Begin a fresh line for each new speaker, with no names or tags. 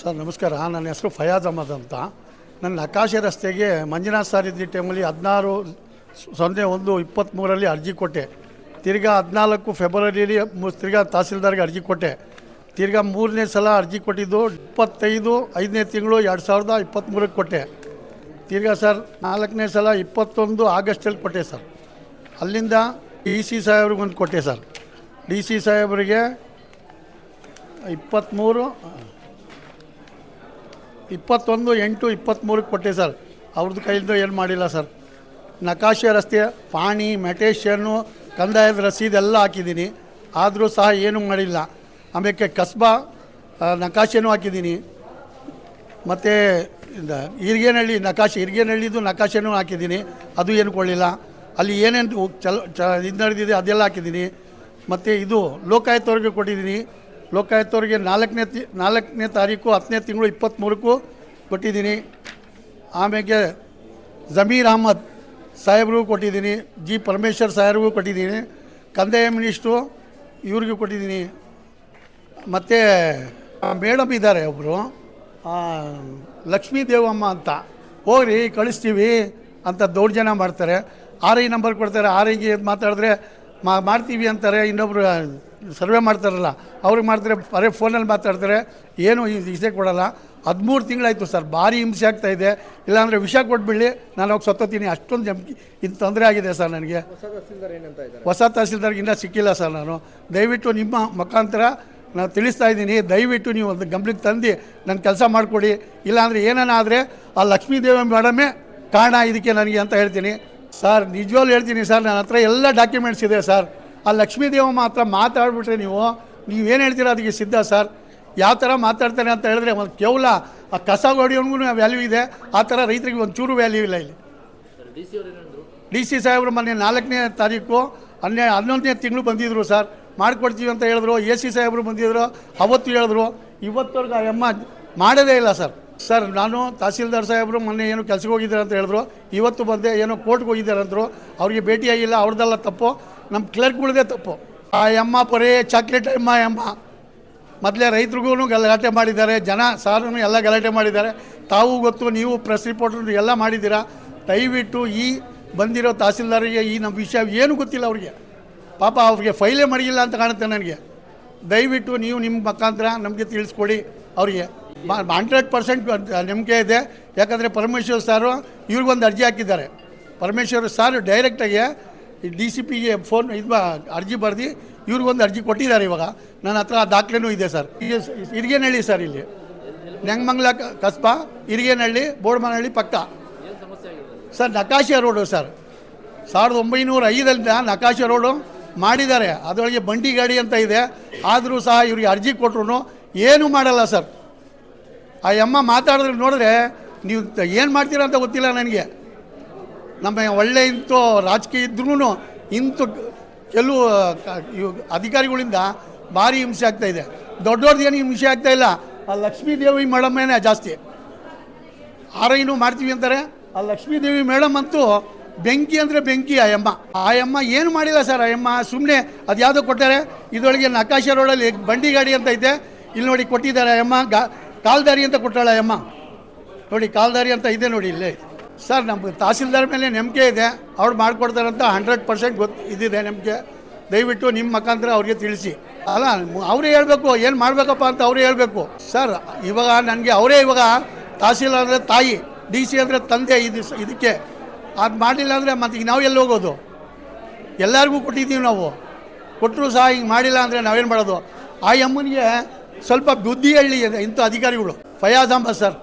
Sir, ನಮಸ್ಕಾರ. ನನ್ನ ಹೆಸರು ಫಯಾಜ್ ಅಹಮದ್ ಅಂತ. ನನ್ನ ಆಕಾಶ ರಸ್ತೆಗೆ ಮಂಜುನಾಥ್ ಸರ್ ಇದ್ದ ಟೈಮಲ್ಲಿ ಹದಿನಾರು ಸೊನ್ನೆ ಒಂದು ಇಪ್ಪತ್ತ್ಮೂರಲ್ಲಿ ಅರ್ಜಿ ಕೊಟ್ಟೆ. ತಿರ್ಗಾ ಹದಿನಾಲ್ಕು ಫೆಬ್ರವರಿಲಿ ತಿರ್ಗಾ ತಹಸೀಲ್ದಾರ್ಗೆ ಅರ್ಜಿ ಕೊಟ್ಟೆ. ತಿರ್ಗಾ ಮೂರನೇ ಸಲ ಅರ್ಜಿ ಕೊಟ್ಟಿದ್ದು ಇಪ್ಪತ್ತೈದು, ಐದನೇ ತಿಂಗಳು ಎರಡು ಸಾವಿರದ ಇಪ್ಪತ್ತ್ಮೂರಕ್ಕೆ ಕೊಟ್ಟೆ. ತಿರ್ಗಾ ಸರ್, ನಾಲ್ಕನೇ ಸಲ ಇಪ್ಪತ್ತೊಂದು ಆಗಸ್ಟಲ್ಲಿ ಕೊಟ್ಟೆ ಸರ್. ಅಲ್ಲಿಂದ ಡಿ ಸಿ ಸಾಹೇಬ್ರಿಗೊಂದು ಕೊಟ್ಟೆ ಸರ್. ಡಿ ಸಿ ಸಾಹೇಬ್ರಿಗೆ ಇಪ್ಪತ್ತ್ಮೂರು ಇಪ್ಪತ್ತೊಂದು, ಎಂಟು ಇಪ್ಪತ್ತ್ಮೂರಕ್ಕೆ ಕೊಟ್ಟೆ ಸರ್. ಅವ್ರದ್ದು ಕೈಯಿಂದ ಏನು ಮಾಡಿಲ್ಲ ಸರ್. ನಕಾಶೆ ರಸ್ತೆ, ಪಾಣಿ ಮೆಟೇಶನ್ನು ಕಂದಾಯದ ರಸೀದೆಲ್ಲ ಹಾಕಿದ್ದೀನಿ. ಆದರೂ ಸಹ ಏನೂ ಮಾಡಿಲ್ಲ. ಆಮೇಲೆ ಕಸ್ಬಾ ನಕಾಶೆನೂ ಹಾಕಿದ್ದೀನಿ. ಮತ್ತು ಇರ್ಗೇನಹಳ್ಳಿ ನಕಾಶೆ, ಇರ್ಗೇನಹಳ್ಳಿದು ನಕಾಶೆನೂ ಹಾಕಿದ್ದೀನಿ. ಅದು ಏನು ಕೊಳ್ಳಿಲ್ಲ ಅಲ್ಲಿ ಏನೇನು ಚಲೋ, ಚ, ಇದು ನಡೆದಿದೆ ಅದೆಲ್ಲ ಹಾಕಿದ್ದೀನಿ. ಮತ್ತು ಇದು ಲೋಕಾಯುಕ್ತವ್ರಿಗೆ ಕೊಟ್ಟಿದ್ದೀನಿ. ಲೋಕಾಯುಕ್ತವ್ರಿಗೆ ನಾಲ್ಕನೇ ತಿ, ನಾಲ್ಕನೇ ತಾರೀಕು, ಹತ್ತನೇ ತಿಂಗಳು ಇಪ್ಪತ್ತ್ಮೂರಕ್ಕೂ ಕೊಟ್ಟಿದ್ದೀನಿ. ಆಮೇಲೆ ಜಮೀರ್ ಅಹಮದ್ ಸಾಹೇಬ್ರಿಗೂ ಕೊಟ್ಟಿದ್ದೀನಿ. ಜಿ ಪರಮೇಶ್ವರ್ ಸಾಹೇಬ್ರಿಗೂ ಕೊಟ್ಟಿದ್ದೀನಿ. ಕಂದಾಯ ಮಿನಿಸ್ಟ್ರು ಇವ್ರಿಗೂ ಕೊಟ್ಟಿದ್ದೀನಿ. ಮತ್ತು ಮೇಡಮ್ ಇದ್ದಾರೆ ಒಬ್ಬರು ಲಕ್ಷ್ಮೀ ದೇವಮ್ಮ ಅಂತ. ಹೋಗ್ರಿ, ಕಳಿಸ್ತೀವಿ ಅಂತ ದೌರ್ಜನ್ಯ ಮಾಡ್ತಾರೆ. ಆರ್ ಐ ನಂಬರ್ ಕೊಡ್ತಾರೆ. ಆರ್ ಐಗೆ ಮಾತಾಡಿದ್ರೆ ಮಾಡ್ತೀವಿ ಅಂತಾರೆ. ಇನ್ನೊಬ್ರು ಸರ್ವೆ ಮಾಡ್ತಾರಲ್ಲ ಅವ್ರಿಗೆ ಮಾಡ್ತಾರೆ ಬರೀ ಫೋನಲ್ಲಿ ಮಾತಾಡ್ತಾರೆ ಏನು ಇಸೆ ಕೊಡಲ್ಲ. ಹದಿಮೂರು ತಿಂಗಳಾಯಿತು ಸರ್ ಭಾರಿ ಹಿಂಸೆ ಆಗ್ತಾ ಇದೆ. ಇಲ್ಲಾಂದರೆ ವಿಷ ಕೊಟ್ಬಿಡಿ ನಾನು ಹೋಗಿ ಸತ್ತೋತೀನಿ ಅಷ್ಟೊಂದು ಜಂಕಿ ಇದು ತೊಂದರೆ ಆಗಿದೆ ಸರ್ ನನಗೆ.
ಹೊಸ
ತಹಸೀಲ್ದಾರ್ಗೆ ಇನ್ನೂ ಸಿಕ್ಕಿಲ್ಲ ಸರ್ ನಾನು. ದಯವಿಟ್ಟು ನಿಮ್ಮ ಮುಖಾಂತರ ನಾನು ತಿಳಿಸ್ತಾ ಇದ್ದೀನಿ. ದಯವಿಟ್ಟು ನೀವು ಒಂದು ಗಮನಕ್ಕೆ ತಂದು ನನ್ನ ಕೆಲಸ ಮಾಡಿಕೊಡಿ. ಇಲ್ಲಾಂದರೆ ಏನಾನ ಆದರೆ ಆ ಲಕ್ಷ್ಮೀದೇವಿ ಮೇಡಮೇ ಕಾರಣ ಇದಕ್ಕೆ ನನಗೆ ಅಂತ ಹೇಳ್ತೀನಿ. ಸರ್ ನಿಜವಾಗ್ಲೂ ಹೇಳ್ತೀನಿ ಸರ್ ನನ್ನ ಹತ್ರ ಎಲ್ಲ ಡಾಕ್ಯುಮೆಂಟ್ಸ್ ಇದೆ ಸರ್. ಆ ಲಕ್ಷ್ಮೀದೇವ ಮಾತ್ರ ಮಾತಾಡ್ಬಿಟ್ರೆ ನೀವು ನೀವು ಏನು ಹೇಳ್ತೀರ ಅದಕ್ಕೆ ಸಿದ್ಧ ಸರ್? ಯಾವ ಥರ ಮಾತಾಡ್ತಾರೆ ಅಂತ ಹೇಳಿದ್ರೆ ಒಂದು ಕೇವಲ ಆ ಕಸ ಹೊಡಿಯೋನ್ಗೂ ವ್ಯಾಲ್ಯೂ ಇದೆ, ಆ ಥರ ರೈತರಿಗೆ ಒಂದು ಚೂರು ವ್ಯಾಲ್ಯೂ ಇಲ್ಲ ಇಲ್ಲಿ. ಡಿ ಸಿ ಸಾಹೇಬರು ಮೊನ್ನೆ ನಾಲ್ಕನೇ ತಾರೀಕು, ಹನ್ನೆ, ಹನ್ನೊಂದನೇ ತಿಂಗಳು ಬಂದಿದ್ರು ಸರ್. ಮಾಡಿಕೊಡ್ತೀವಿ ಅಂತ ಹೇಳಿದ್ರು, ಎ ಸಿ ಸಾಹೇಬರು ಬಂದಿದ್ರು, ಅವತ್ತು ಹೇಳಿದ್ರು. ಇವತ್ತವರೆಗೂ ಆ ಎಮ್ಮ ಮಾಡೋದೇ ಇಲ್ಲ ಸರ್. ಸರ್, ನಾನು ತಹಸೀಲ್ದಾರ್ ಸಾಹೇಬರು ಮೊನ್ನೆ ಏನು ಕೆಲಸಕ್ಕೆ ಹೋಗಿದ್ದಾರೆ ಅಂತ ಹೇಳಿದ್ರು. ಇವತ್ತು ಬಂದೆ ಏನೋ ಕೋರ್ಟ್ಗೆ ಹೋಗಿದ್ದಾರೆ ಅಂದರು. ಅವ್ರಿಗೆ ಭೇಟಿಯಾಗಿಲ್ಲ, ಅವ್ರದ್ದೆಲ್ಲ ತಪ್ಪು. ನಮ್ಮ ಕ್ಲರ್ಕ್ಗಳದೇ ತಪ್ಪು. ಆ ಎಮ್ಮ ಪರೇ ಚಾಕ್ಲೇಟ್ ಎಮ್ಮ ಎಮ್ಮ ಮೊದಲೇ ರೈತರಿಗೂ ಗಲಾಟೆ ಮಾಡಿದ್ದಾರೆ, ಜನ ಸಾರು ಎಲ್ಲ ಗಲಾಟೆ ಮಾಡಿದ್ದಾರೆ. ತಾವು ಗೊತ್ತು, ನೀವು ಪ್ರೆಸ್ ರಿಪೋರ್ಟರ್ ಎಲ್ಲ ಮಾಡಿದ್ದೀರಾ? ದಯವಿಟ್ಟು ಈ ಬಂದಿರೋ ತಹಸೀಲ್ದಾರಿಗೆ ಈ ನಮ್ಮ ವಿಷಯ ಏನು ಗೊತ್ತಿಲ್ಲ ಅವ್ರಿಗೆ. ಪಾಪ ಅವ್ರಿಗೆ ಫೈಲೇ ಮಾಡಿಲ್ಲ ಅಂತ ಕಾಣುತ್ತೆ ನನಗೆ. ದಯವಿಟ್ಟು ನೀವು ನಿಮ್ಮ ಮುಖಾಂತರ ನಮಗೆ ತಿಳಿಸ್ಕೊಡಿ ಅವರಿಗೆ. ಹಂಡ್ರೆಡ್ ಪರ್ಸೆಂಟ್ ನಂಬಿಕೆ ಇದೆ. ಯಾಕಂದರೆ ಪರಮೇಶ್ವರ್ ಸಾರು, ಇವ್ರಿಗೊಂದು ಅರ್ಜಿ ಹಾಕಿದ್ದಾರೆ. ಪರಮೇಶ್ವರ್ ಸಾರು ಡೈರೆಕ್ಟಾಗಿ ಡಿ ಸಿ ಪಿಗೆ ಫೋನ್ ಇದು ಅರ್ಜಿ ಬರೆದು, ಇವ್ರಿಗೊಂದು ಅರ್ಜಿ ಕೊಟ್ಟಿದ್ದಾರೆ ಇವಾಗ. ನನ್ನ ಹತ್ರ ಆ ದಾಖಲೆನೂ ಇದೆ ಸರ್. ಈಗ ಇರಿಗೇನಹಳ್ಳಿ ಸರ್ ಇಲ್ಲಿ. ನೆಂಗಮಂಗ್ಲ ಕ- ಕಸ್ಬಾ, ಇರಿಗೇನಹಳ್ಳಿ ಬೋಡ್ಮನಹಳ್ಳಿ ಪಕ್ಕ. ಸರ್, ನಕಾಶೆ ರೋಡು ಸರ್. ಸಾವಿರದ ಒಂಬೈನೂರ ಐದರಿಂದ ನಕಾಶೆ ರೋಡು ಮಾಡಿದ್ದಾರೆ. ಅದರೊಳಗೆ ಬಂಡಿ ಗಾಡಿ ಅಂತ ಇದೆ. ಆದರೂ ಸಹ ಇವ್ರಿಗೆ ಅರ್ಜಿ ಕೊಟ್ಟರು ಏನೂ ಮಾಡಲ್ಲ ಸರ್. ಆ ಅಮ್ಮ ಮಾತಾಡಿದ್ರೆ ನೋಡಿದ್ರೆ, ನೀವು ಏನು ಮಾಡ್ತೀರಾ ಅಂತ ಗೊತ್ತಿಲ್ಲ ನನಗೆ. ನಮ್ಮ ಒಳ್ಳೆ ಇಂಥ ರಾಜಕೀಯ ಇದ್ರೂ ಇಂಥ ಕೆಲವು ಅಧಿಕಾರಿಗಳಿಂದ ಭಾರಿ ಹಿಂಸೆ ಆಗ್ತಾ ಇದೆ. ದೊಡ್ಡ ದೊಡ್ಡದು ಏನು ಹಿಂಸೆ ಆಗ್ತಾ ಇಲ್ಲ. ಆ ಲಕ್ಷ್ಮೀ ದೇವಿ ಮೇಡಮೇನೆ ಜಾಸ್ತಿ. ಆರೈನು ಮಾಡ್ತೀವಿ ಅಂತಾರೆ. ಆ ಲಕ್ಷ್ಮೀ ದೇವಿ ಮೇಡಮ್ ಅಂತೂ ಬೆಂಕಿ ಅಂದರೆ ಬೆಂಕಿ, ಆಯಮ್ಮ. ಆಯಮ್ಮ ಏನು ಮಾಡಿಲ್ಲ ಸರ್, ಆಯಮ್ಮ. ಸುಮ್ಮನೆ ಅದು ಯಾವುದೋ ಕೊಟ್ಟಾರೆ. ಇದರೊಳಗೆ ನಕಾಶೆ ರೋಡಲ್ಲಿ ಬಂಡಿ ಗಾಡಿ ಅಂತ ಐತೆ. ಇಲ್ಲಿ ನೋಡಿ ಕೊಟ್ಟಿದ್ದಾರೆ ಆಯಮ್ಮ. ಗಾ, ಕಾಲ್ದಾರಿ ಅಂತ ಕೊಟ್ಟಾಳೆ ಆಯಮ್ಮ. ನೋಡಿ, ಕಾಲ್ದಾರಿ ಅಂತ ಇದೆ ನೋಡಿ ಇಲ್ಲೇ. ಸರ್, ನಮಗೆ ತಹಸೀಲ್ದಾರ್ ಮೇಲೆ ನಂಬಿಕೆ ಇದೆ. ಅವ್ರು ಮಾಡಿಕೊಡ್ತಾರಂತ ಹಂಡ್ರೆಡ್ ಪರ್ಸೆಂಟ್ ಗೊತ್ತು ಇದಿದೆ ನಂಬಿಕೆ ದಯವಿಟ್ಟು ನಿಮ್ಮ ಮುಖಾಂತರ ಅವ್ರಿಗೆ ತಿಳಿಸಿ. ಅಲ್ಲ, ಅವರೇ ಹೇಳಬೇಕು, ಏನು ಮಾಡಬೇಕಪ್ಪ ಅಂತ ಅವರೇ ಹೇಳಬೇಕು. ಸರ್, ಇವಾಗ ನನಗೆ ಅವರೇ ಇವಾಗ ತಹಸೀಲ್ದಾರ್ ಅಂದರೆ ತಾಯಿ, ಡಿ ಸಿ ಅಂದರೆ ತಂದೆ ಇದು, ಇದಕ್ಕೆ. ಅದು ಮಾಡಲಿಲ್ಲ ಅಂದರೆ ಮತ್ತೆ ಈಗ ನಾವು ಎಲ್ಲಿ ಹೋಗೋದು? ಎಲ್ಲರಿಗೂ ಕೊಟ್ಟಿದ್ದೀವಿ ನಾವು. ಕೊಟ್ಟರು ಸಹ ಹಿಂಗೆ ಮಾಡಿಲ್ಲ ಅಂದರೆ ನಾವೇನು ಮಾಡೋದು? ಆ ಅಮ್ಮನಿಗೆ ಸ್ವಲ್ಪ ಬುದ್ಧಿ ಹೇಳಿ, ಇಂಥ ಅಧಿಕಾರಿಗಳು. ಫಯಾಜ್ ಅಹಮದ್ ಸರ್.